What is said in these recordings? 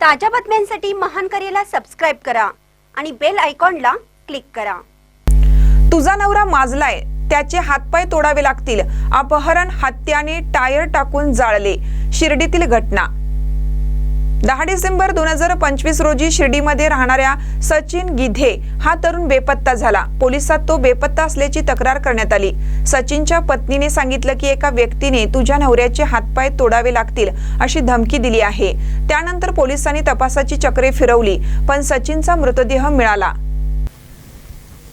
ताज्या बातम्यांसाठी महान करेला सबस्क्राईब करा आणि बेल आयकॉनला क्लिक करा. तुझा नवरा माजलाय त्याचे हातपाय तोडावे लागतील. अपहरण हत्याने टायर टाकून जाळले. शिर्डीतील घटना. दहा डिसेंबर दोन हजार पंचवीस रोजी शिर्डीमध्ये राहणाऱ्या सचिन गिधे हा तरुण बेपत्ता झाला. पोलिसात तो बेपत्ता असल्याची तक्रार करण्यात आली. सचिनच्या पत्नीने सांगितलं की एका व्यक्तीने तुझ्या नवऱ्याचे हातपाय तोडावे लागतील अशी धमकी दिली आहे. त्यानंतर पोलिसांनी तपासाची चक्रे फिरवली पण सचिनचा मृतदेह मिळाला.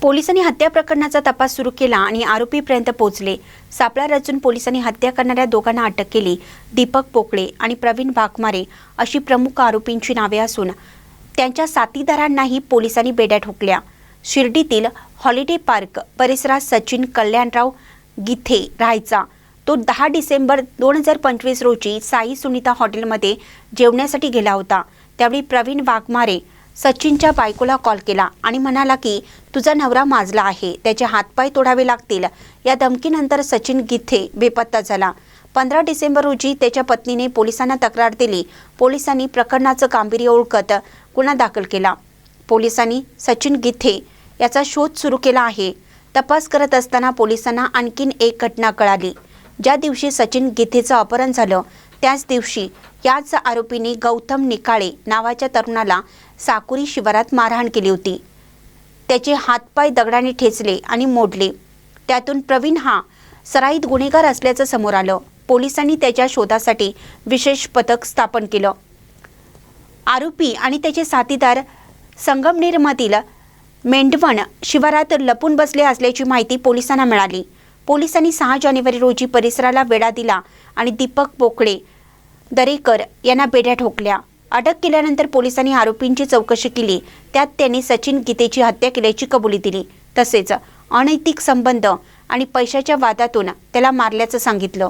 पोलिसांनी हत्या प्रकरणाचा तपास सुरू केला आणि आरोपीपर्यंत पोहोचले. सापळा रचून पोलिसांनी हत्या करणाऱ्या दोघांना अटक केली. दीपक पोकळे आणि प्रवीण भाकमारे अशी प्रमुख आरोपींची नावे असून त्यांच्या साथीदारांनाही पोलिसांनी बेड्या ठोकल्या. शिर्डीतील हॉलिडे पार्क परिसरात सचिन कल्याणराव गिथे राहायचा. तो दहा डिसेंबर दोन हजार पंचवीस रोजी साई सुनीता हॉटेलमध्ये जेवण्यासाठी गेला होता. त्यावेळी प्रवीण वाघमारे सचिनच्या बायकोला कॉल केला आणि म्हणाला की तुझा नवरा माजला आहे. त्याचे हातपाय तोडावे लागतील. या धमकीनंतर सचिन गिथे बेपत्ता झाला. पंधरा डिसेंबर रोजी त्याच्या पत्नीने पोलिसांना तक्रार दिली. पोलिसांनी प्रकरणाचं गांभीर्य ओळखत गुन्हा दाखल केला. पोलिसांनी सचिन गिथे याचा शोध सुरू केला आहे. तपास करत असताना पोलिसांना आणखीन एक घटना कळाली. ज्या दिवशी सचिन गिथेचं अपहरण झालं त्याच दिवशी याच आरोपीने गौतम निकाळे नावाच्या तरुणाला साकुरी शिवारात मारहाण केली होती. त्याचे हातपाय दगडाने ठेचले आणि मोडले. त्यातून प्रवीण हा सराईत गुन्हेगार असल्याचं समोर आलं. पोलिसांनी त्याच्या शोधासाठी विशेष पथक स्थापन केलं. आरोपी आणि त्याचे साथीदार संगमनेरमधील मेंढवण शिवारात लपून बसले असल्याची माहिती पोलिसांना मिळाली. पोलिसांनी सहा जानेवारी रोजी परिसराला वेढा दिला आणि दीपक बोकळे दरेकर यांना बेड्या ठोकल्या. अटक केल्यानंतर पोलिसांनी आरोपींची चौकशी केली. त्यात त्यांनी सचिन गीतेची हत्या केल्याची कबुली दिली. तसेच अनैतिक संबंध आणि पैशाच्या वादातून त्याला मारल्याचं सांगितलं.